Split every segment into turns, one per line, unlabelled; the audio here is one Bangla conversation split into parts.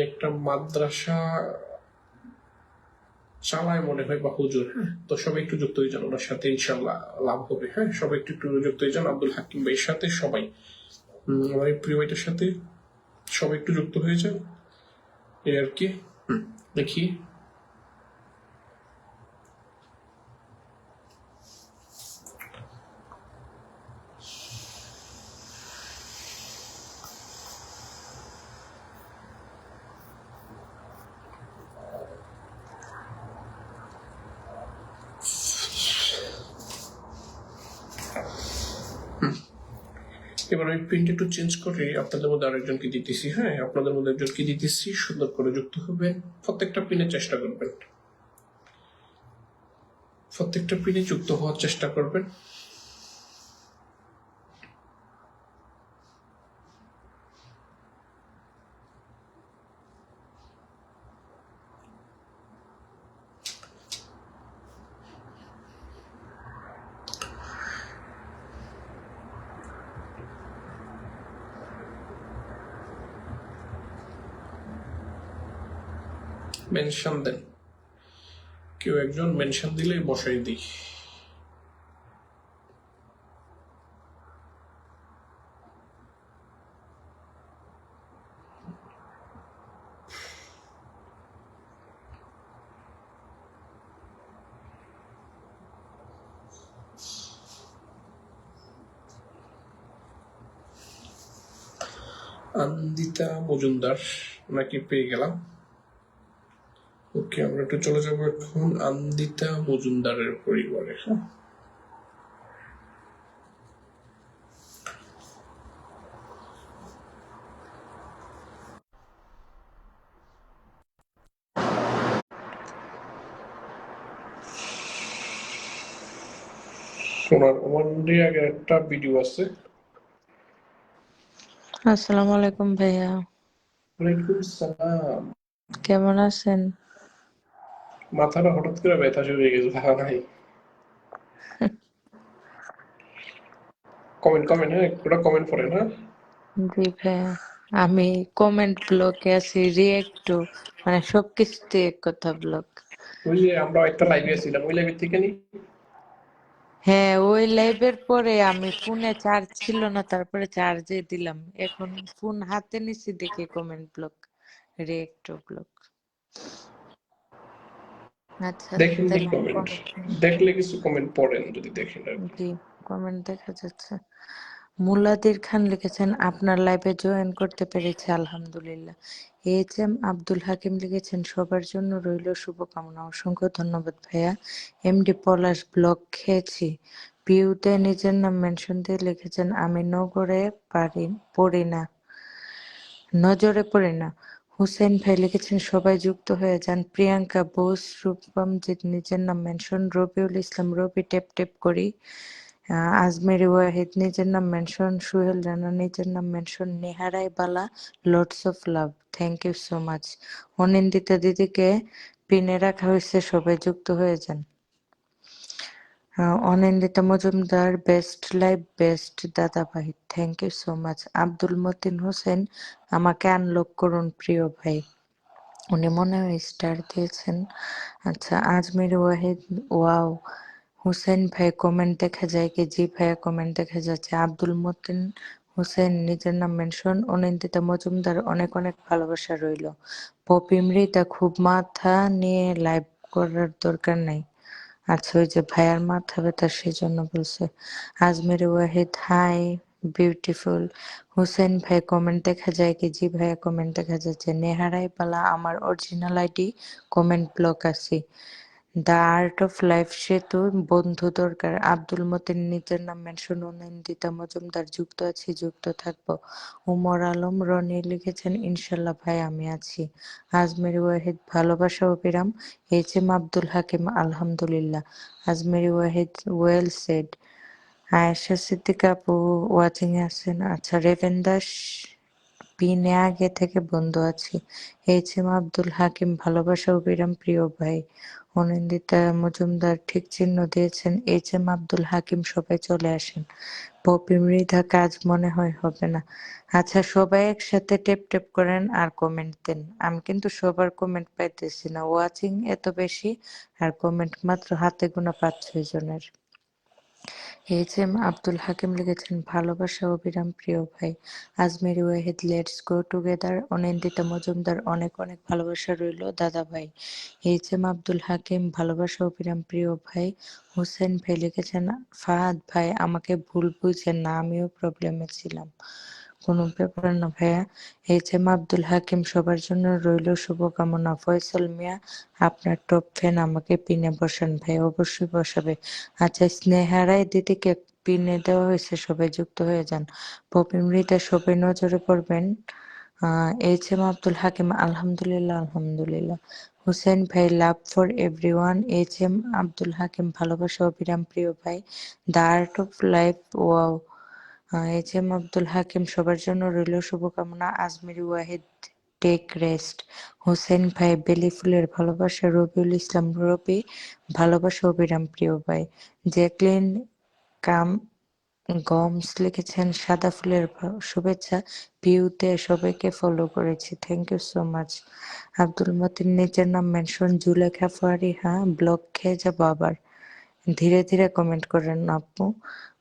একটা মাদ্রাসা চালায় মনে হয় বা হুজুর হ্যাঁ? তো সবাই একটু যুক্ত হয়ে যান ওনার সাথে ইনশাল্লাহ লাভ হবে হ্যাঁ? সবাই একটু একটু যুক্ত হয়ে যান আব্দুল হাকিম ভাইয়ের সাথে সবাই। আমার এই প্রিয় ভাইটার সাথে সবাই একটু যুক্ত হয়ে যান। এই আর কি। দেখি। এবার ওই প্রিন্ট একটু চেঞ্জ করে আপনাদের মধ্যে আরেকজনকে দিতেছি হ্যাঁ? আপনাদের মধ্যে একজনকে দিতেছি? সুন্দর করে যুক্ত হবেন। প্রত্যেকটা পিনের চেষ্টা করবেন। প্রত্যেকটা পিনে যুক্ত হওয়ার চেষ্টা করবেন। মেনশন দেন। কেউ একজন মেনশন দিলেই বসাই দিই। আন্দিতা মজুমদার নাকি পেয়ে গেলাম। ওকে আমরা একটু চলে যাব এখন আন্দিতা মজুমদারের পরিবারে হ্যাঁ। ওনার ওয়ানডে আগে একটা ভিডিও আছে।
আসসালামু আলাইকুম ভাইয়া।
ওয়ালাইকুম সালাম।
কেমন আছেন?
মাথাটা হঠাৎ করে ব্যথা শুরু হয়ে গেছে থাকা নাই। কমেন্ট কমেন্ট হ্যাঁ ওটা কমেন্ট করেন হ্যাঁ
জি ভাইয়া আমি কমেন্ট ব্লকে আছি রিয়েক্ট মানে সবকিছুতে এক কথা ব্লক
ওই যে আমরা একটা লাইভে ছিলাম ওই লাইভের থেকে নি?
হ্যাঁ ওই লাইভের পরে আমি ফোনে চার্জ ছিল না তারপরে চার্জে দিলাম। এখন ফোন হাতে নিছি দেখে কমেন্ট ব্লক রিয়েক্ট ব্লক
দেখেন কমেন্ট দেখলে কিছু কমেন্ট পড়েন যদি দেখেন
জি কমেন্ট দেখা যাচ্ছে। মুলাদির খান লিখেছেন আপনার লাইভে জয়েন করতে পেরেছি আলহামদুলিল্লাহ। এইচ এম আব্দুল হাকিম লিখেছেন সবার জন্য রইল শুভকামনা। অসংখ্য ধন্যবাদ ভাইয়া। এমডি পলাশ ব্লগ খেয়েছি। পিউতে নিজের নাম মেনশন দিয়ে লিখেছেন আমি নগরে পারি পড়ি না। নজরে পড়ি না। হুসেন ভাই লিখেছেন, সবাই যুক্ত হয়ে যান। প্রিয়াঙ্কা বোস রূপমজিৎ নিজের নাম mention, Rabiul Islam, Rabi tap tap করি। আজমেরি ওয়াহিদ নিজের নাম মেনশন, সুহেল রানা নিজের নাম mention Neharai Bala lots of love. Thank you so much. Anindita দিদিকে পিনে রাখা হয়েছে, সবাই যুক্ত হয়ে যান। Anindita Majumdar best life best দাদা ভাই thank you so much Abdul Matin Hossain আমাকে আনলক করুন, প্রিয় ভাই। উনি মনে হয় স্টার দিয়েছেন। আচ্ছা আজমির ওয়াহিদ ওয়াও হুসেন ভাই কমেন্ট দেখা যায় কি? জি ভাইয়া কমেন্ট দেখা যাচ্ছে। আব্দুল মতিন হোসেন, নিজের নাম মেনশন অনিন্দিতা মজুমদার, অনেক অনেক ভালোবাসা রইল। পপি মৃতা খুব মাথা নিয়ে লাইভ করার দরকার নাই। আচ্ছা ওই যে ভাইয়ার মাথা ব্যথা সেই জন্য বলছে। আজমের ওয়াহিদ, হাই, বিউটিফুল। হুসেন ভাই কমেন্ট দেখা যায় কি? জি ভাইয়া কমেন্ট দেখা যাচ্ছে। নেহারাই পালা, আমার অরিজিনাল আইডি কমেন্ট ব্লক আছি। দ্য আর্ট অফ লাইফ সেতু বন্ধু দরকার। আব্দুল মতিন নিজের নাম মেনশন অনিন্দিতা মজুমদার, যুক্ত আছি, যুক্ত থাকব। উমর আলম, রনি লিখেছেন, ইনশাল্লাহ ভাই, আমি আছি। আজমের ওয়াহিদ, ভালোবাসা অবিরাম এইচ এম আব্দুল হাকিম, আলহামদুলিল্লাহ। আজমের ওয়াহিদ ওয়েল সেড আয়েশা সিদ্দিকা আপু ওয়াচিং আছেন আচ্ছা রেভেন দাস পিনে আগে থেকে বন্ধু আছি। এইচ এম আব্দুল হাকিম, ভালোবাসা অবিরাম প্রিয় ভাই। অনিন্দিতা মজুমদার ঠিক চিহ্ন দিয়েছেন এইচ এম আব্দুল হাকিম, সবাই চলে আসেন। পপি মৃধা কাজ মনে হয় হবে না। আচ্ছা সবাই একসাথে টেপ টেপ করেন আর কমেন্ট দেন। আমি কিন্তু সবার কমেন্ট পাইতেছি না। ওয়াচিং এত বেশি আর কমেন্ট মাত্র হাতে গোনা পাঁচ ছয় জনের। এইচ এম আব্দুল হাকিম লিখেছেন, ভালোবাসা অবিরাম প্রিয় ভাই। Ajmir Wahid, let's go together. Anindita Majumdar, অনেক অনেক ভালোবাসা রইল দাদা ভাই। এইচ এম আব্দুল হাকিম, ভালোবাসা অবিরাম প্রিয় ভাই। হুসেন ভাই লিখেছেন, ফাহাদ ভাই, আমাকে ভুল বুঝেন না, আমিও প্রবলেমে ছিলাম। কোনো ব্যাপার না ভাইয়া। এইচ এম আব্দুল হাকিম সবার জন্য রইল শুভকামনা। ফয়সাল মিয়া, আপনার টপ ফ্যান আমাকে পিনে বসান ভাই অবশ্যই বসাবে। আচ্ছা স্নেহারায় দিদিকে পিনে দেওয়া হয়েছে, সবাই যুক্ত হয়ে যান। পপি মৃতা সবাই নজরে পড়বেন। এইচ এম আব্দুল হাকিম, আলহামদুলিল্লাহ আলহামদুলিল্লাহ। হুসেন ভাই love for everyone H M Abdul Hakim, ভালোবাসা অবিরাম প্রিয় ভাই। The art of life wow H M Abdul Hakim, সবার জন্য রইল শুভকামনা। Ajmir Wahid, take rest. Hossain ভাই, বেলি ফুলের ভালোবাসা, রবিউল ইসলাম রবি ভালোবাসা অবিরাম প্রিয় ভাই। জ্যাকলিন কাম গমস লিখেছেন, সাদা ফুলের শুভেচ্ছা। পিউতে সবাইকে ফলো করেছি। Thank you so much Abdul Matin, নিজের নাম মেনশন জুলেখা ফারিহা ব্লক খেয়ে যাব আবার। ধীরে ধীরে কমেন্ট করেন আপু।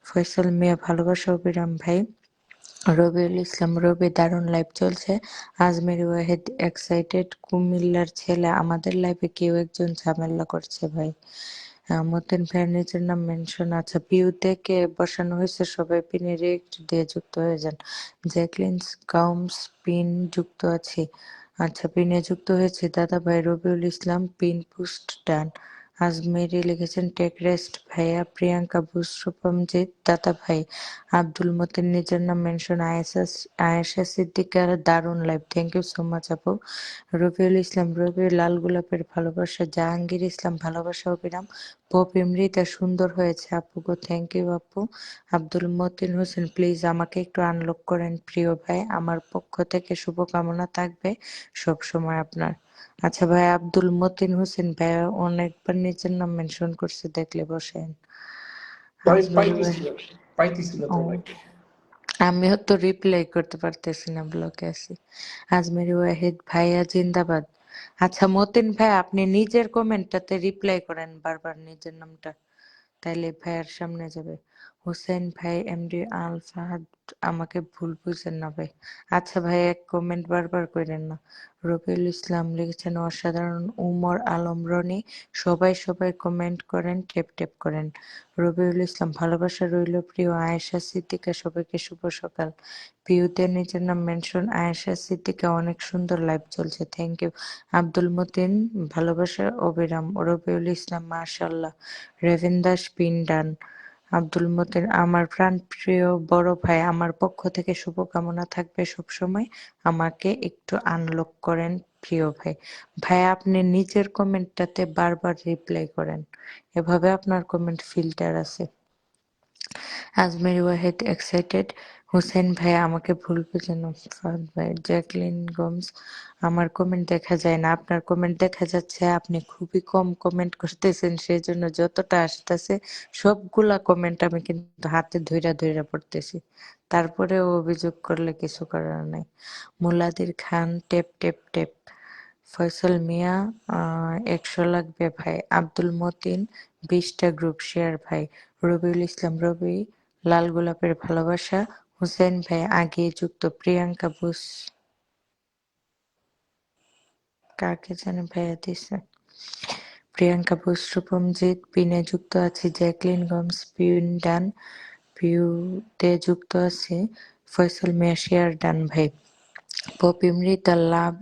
ফয়সাল মিয়া, ভালোবাসা অবিরাম ভাই, রবিউল ইসলাম, রবি দারুণ লাইভ চলছে। আজমের ওয়াহেদ এক্সাইটেড কুমিল্লার ছেলে, আমাদের লাইফে কেউ একজন ঝামেলা করছে ভাই। মতিন ভাইয়ের নিজের নাম মেনশন আছে। পিউতে কে বসানো হয়েছে, সবাই পিনে রেক্ট দিয়ে যুক্ত হয়ে যান। জ্যাকলিন কাউমস পিন যুক্ত আছে। আচ্ছা পিনে যুক্ত হয়েছে দাদা ভাই Rabiul Islam pin post done Ajmeri লিখেছেন, টেক রেস্ট ভাইয়া, প্রিয়াঙ্কা বুসরুপমজিৎ, দাদা ভাই, আব্দুল মতিন নিজের নাম মেনশন, আয়েশা সিদ্দিকার, দারুণ live, thank you so much আপু। রবিউল ইসলাম রবি লাল গোলাপের ভালোবাসা, জাহাঙ্গীর ইসলাম, ভালোবাসা অবিরাম পপ এমরিতা সুন্দর হয়েছে আপু গো, থ্যাংক ইউ আপু। আব্দুল মতিন হোসেন, প্লিজ আমাকে একটু আনলক করেন প্রিয় ভাই, আমার পক্ষ থেকে শুভকামনা থাকবে সব সময় আপনার। আচ্ছা ভাই আব্দুল মতিন হোসেন ভাই অনেকবার নিজের নাম মেনশন করছে দেখলে বসেন। আমিও তো রিপ্লাই করতে পারতেছি না ব্লকে আছি। আজমেরি ওয়াহিদ ভাইয়া জিন্দাবাদ। আচ্ছা মতিন ভাই আপনি নিজের কমেন্টটাতে রিপ্লাই করেন বারবার নিজের নামটা। তাইলে ভাইয়ার সামনে যাবে। হোসেন ভাই, এমডি আল ফাহাদ আমাকে ভুল বুঝেন না ভাই। আচ্ছা ভাই, এক কমেন্ট বারবার করেন না। রবিউল ইসলাম লিখেছেন, অসাধারণ উমর আলম রনি, সবাই সবাই কমেন্ট করেন টেপ টেপ করেন। রবিউল ইসলাম, ভালোবাসা রইল প্রিয় আয়েশা সিদ্দিকা, সবাইকে শুভ সকাল। পিউতে নিজের নাম মেনশন আয়েশা সিদ্দিকা, অনেক সুন্দর লাইভ চলছে থ্যাংক ইউ আব্দুল মতিন, ভালোবাসা অবিরাম। রবিউল ইসলাম মাশাল্লাহ রেভিন দাস, পিন্ডান। আব্দুল মতিন আমার প্রাণ প্রিয় বড় ভাই, আমার পক্ষ থেকে শুভকামনা থাকবে সবসময়। আমাকে একটু আনলক করেন প্রিয় ভাই। ভাই, আপনি নিজের কমেন্টটাতে বারবার রিপ্লাই করেন। এভাবে আপনার কমেন্ট ফিল্টার আছে। আজমের ওয়াহেদ এক্সাইটেড হোসেন ভাই, আমাকে ভুল বুঝেন ভাই, জ্যাকলিন গোমস, আমার কমেন্ট দেখা যায় না। আপনার কমেন্ট দেখা যাচ্ছে, আপনি খুবই কম কমেন্ট করতেছেন সেই জন্য যতটা আসতেছে, সবগুলা কমেন্ট আমি কিন্তু হাতে ধইরা ধইরা পড়তেছি। তারপরেও অভিযোগ করলে কিছু করার নাই। Muladir Khan, tap tap tap. Faisal Mia একশো লাগবে ভাই। আব্দুল মতিন, বিশটা গ্রুপ শেয়ার ভাই। রবিউল ইসলাম রবি, লাল গোলাপের ভালোবাসা, হুসেন ভাই আগে যুক্ত, প্রিয়াঙ্কা বুস। কাকে জানে ভাইয়া দিছে? প্রিয়াঙ্কা বুস, রূপমজিৎ, পিনে যুক্ত আছে, জ্যাকলিন গমস, পিউন ডান, পিউতে যুক্ত আছে, ফয়সল মিয়া, শেয়ার ডান ভাই। পপি মৃতা, লাভ